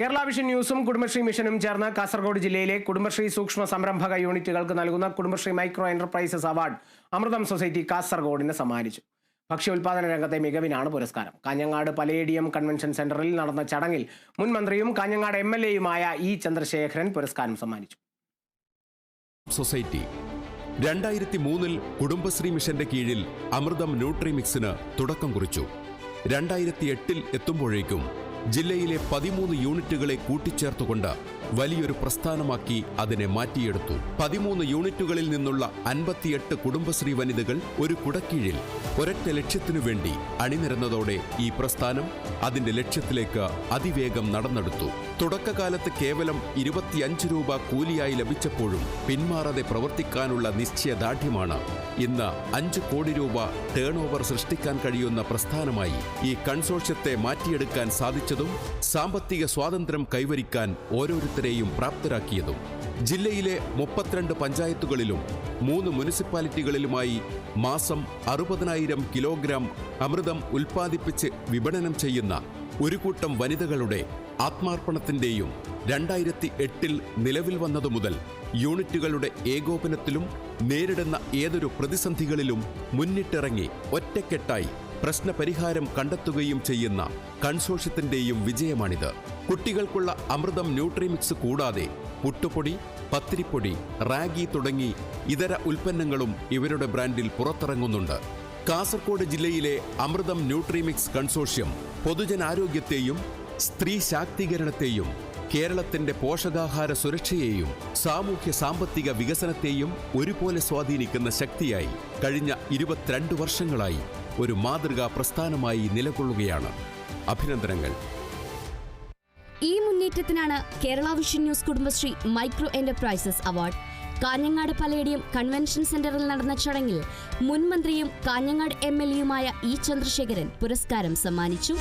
Kerala vision ന്യൂസും കുടുംബശ്രീ മിഷനും ചേർന്ന് കാസർഗോഡ് ജില്ലയിലെ കുടുംബശ്രീ സൂക്ഷ്മ സംരംഭക യൂണിറ്റുകൾക്ക് നൽകുന്ന Kudumbashree micro enterprises award Amritham society കാസർഗോഡിന് സമ്മാനിച്ചു. ഭക്ഷ്യോൽപാദന രംഗത്തെ മികവിനാണ് പുരസ്കാരം. കാഞ്ഞങ്ങാട് പലേഡിയം കൺവെൻഷൻ സെന്ററിൽ നടന്ന ചടങ്ങിൽ മുൻ മന്ത്രിയും കാഞ്ഞങ്ങാട് എം എൽ എയുമായ ഇ ചന്ദ്രശേഖരൻ പുരസ്കാരം സമ്മാനിച്ചു. സൊസൈറ്റി രണ്ടായിരത്തി മൂന്നിൽ കുടുംബശ്രീ മിഷന്റെ കീഴിൽ അമൃതം ന്യൂട്രിമിക്സിന് തുടക്കം കുറിച്ചു. രണ്ടായിരത്തി എട്ടിൽ എത്തുമ്പോഴേക്കും ജില്ലയിലെ പതിമൂന്ന് യൂണിറ്റുകളെ കൂട്ടിച്ചേർത്തുകൊണ്ട് വലിയൊരു പ്രസ്ഥാനമാക്കി അതിനെ മാറ്റിയെടുത്തു. പതിമൂന്ന് യൂണിറ്റുകളിൽ നിന്നുള്ള അൻപത്തിയെട്ട് കുടുംബശ്രീ വനിതകൾ ഒരു കുടക്കീഴിൽ ഒരൊറ്റ ലക്ഷ്യത്തിനു വേണ്ടി അണിനിരന്നതോടെ ഈ പ്രസ്ഥാനം അതിന്റെ ലക്ഷ്യത്തിലേക്ക് അതിവേഗം നടന്നെടുത്തു. തുടക്കകാലത്ത് കേവലം ഇരുപത്തിയഞ്ച് രൂപ കൂലിയായി ലഭിച്ചപ്പോഴും പിന്മാറാതെ പ്രവർത്തിക്കാനുള്ള നിശ്ചയദാർഢ്യമാണ് ഇന്ന് അഞ്ച് കോടി രൂപ ടേൺ ഓവർ സൃഷ്ടിക്കാൻ കഴിയുന്ന പ്രസ്ഥാനമായി ഈ കൺസോർഷ്യത്തെ മാറ്റിയെടുക്കാൻ സാധിച്ചതും സാമ്പത്തിക സ്വാതന്ത്ര്യം കൈവരിക്കാൻ ഓരോരുത്തരെയും പ്രാപ്തരാക്കിയതും ജില്ലയിലെ മുപ്പത്തിരണ്ട് പഞ്ചായത്തുകളിലും മൂന്ന് മുനിസിപ്പാലിറ്റികളിലുമായി മാസം അറുപതിനായിരം കിലോഗ്രാം അമൃതം ഉൽപ്പാദിപ്പിച്ച് വിപണനം ചെയ്യുന്ന ഒരു കൂട്ടം വനിതകളുടെ ആത്മാർപ്പണത്തിന്റെയും രണ്ടായിരത്തി എട്ടിൽ നിലവിൽ വന്നതു മുതൽ യൂണിറ്റുകളുടെ ഏകോപനത്തിലും നേരിടുന്ന ഏതൊരു പ്രതിസന്ധികളിലും മുന്നിട്ടിറങ്ങി ഒറ്റക്കെട്ടായി പ്രശ്നപരിഹാരം കണ്ടെത്തുകയും ചെയ്യുന്ന കൺസോഷ്യത്തിന്റെയും വിജയമാണിത്. കുട്ടികൾക്കുള്ള അമൃതം ന്യൂട്രിമിക്സ് കൂടാതെ പുട്ടുപൊടി പത്തിരിപ്പൊടി റാഗി തുടങ്ങി ഇതര ഉൽപ്പന്നങ്ങളും ഇവരുടെ ബ്രാൻഡിൽ പുറത്തിറങ്ങുന്നുണ്ട്. കാസർഗോഡ് ജില്ലയിലെ അമൃതം ന്യൂട്രിമിക്സ് കൺസോഷ്യം പൊതുജനാരോഗ്യത്തെയും സ്ത്രീ ശാക്തീകരണത്തെയും കേരളത്തിന്റെ പോഷകാഹാര സുരക്ഷയെയും സാമൂഹ്യ സാമ്പത്തിക വികസനത്തെയും ഒരുപോലെ സ്വാധീനിക്കുന്ന ശക്തിയായി കഴിഞ്ഞ ഇരുപത്തിരണ്ട് വർഷങ്ങളായി ഒരു മാതൃകാ പ്രസ്ഥാനമായി നിലകൊള്ളുകയാണ്. അഭിനന്ദനങ്ങൾ. ഈ മുന്നേറ്റത്തിനാണ് Kerala vision news Kudumbashree micro enterprises award. Kanhangad palladium convention സെന്ററിൽ നടന്ന ചടങ്ങിൽ മുൻ മന്ത്രിയും കാഞ്ഞങ്ങാട് എം എൽ എയുമായ ഇ ചന്ദ്രശേഖരൻ പുരസ്കാരം സമ്മാനിച്ചു.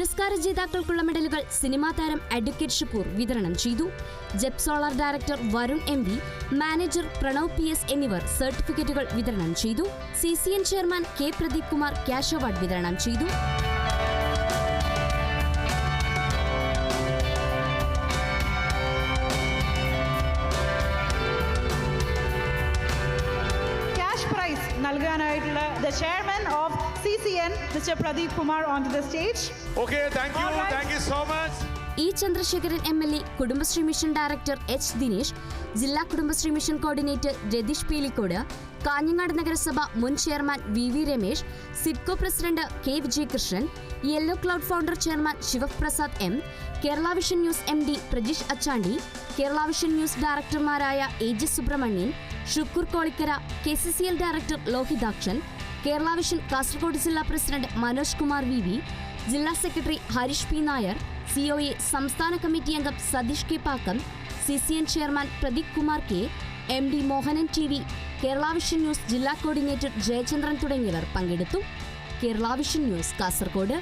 പുരസ്കാര ജേതാക്കൾക്കുള്ള മെഡലുകൾ സിനിമാ താരം അഡ്വക്കേറ്റ് ഷുക്കൂർ വിതരണം ചെയ്തു. ജെപ് solar director Varun M V manager Pranav P S എന്നിവർ സർട്ടിഫിക്കറ്റുകൾ വിതരണം ചെയ്തു. C C N chairman K Pradeep Kumar cash award വിതരണം ചെയ്തു. നൽകാനായിട്ടുള്ള the chairman of C C N mister Pradeep Kumar on to the stage okay thank you thank you so much E Chandrasekharan M L A Kudumbashree mission director H Dinesh ജില്ലാ Kudumbashree mission coordinator Ratheesh Peelikode Kanhangad നഗരസഭ മുൻ chairman V V Ramesh SIDCO president K Vijayakrishnan yellow cloud founder chairman Sivaprasad M Kerala vision news M D Prajeesh Achandi Kerala vision news ഡയറക്ടർമാരായ A G Subramanian Shukoor Kolikkara K C C L director Lohithakshan Kerala vision Kasaragod ജില്ലാ president Manoj Kumar V V ജില്ലാ secretary Hareesh P Nair COA സംസ്ഥാന committee അംഗം Satheesh K Pakkam C C N chairman Pradeep Kumar K M D Mohanan T V Kerala vision news ജില്ലാ coordinator Jayachandran തുടങ്ങിയവർ പങ്കെടുത്തു. Kerala vision news Kasaragod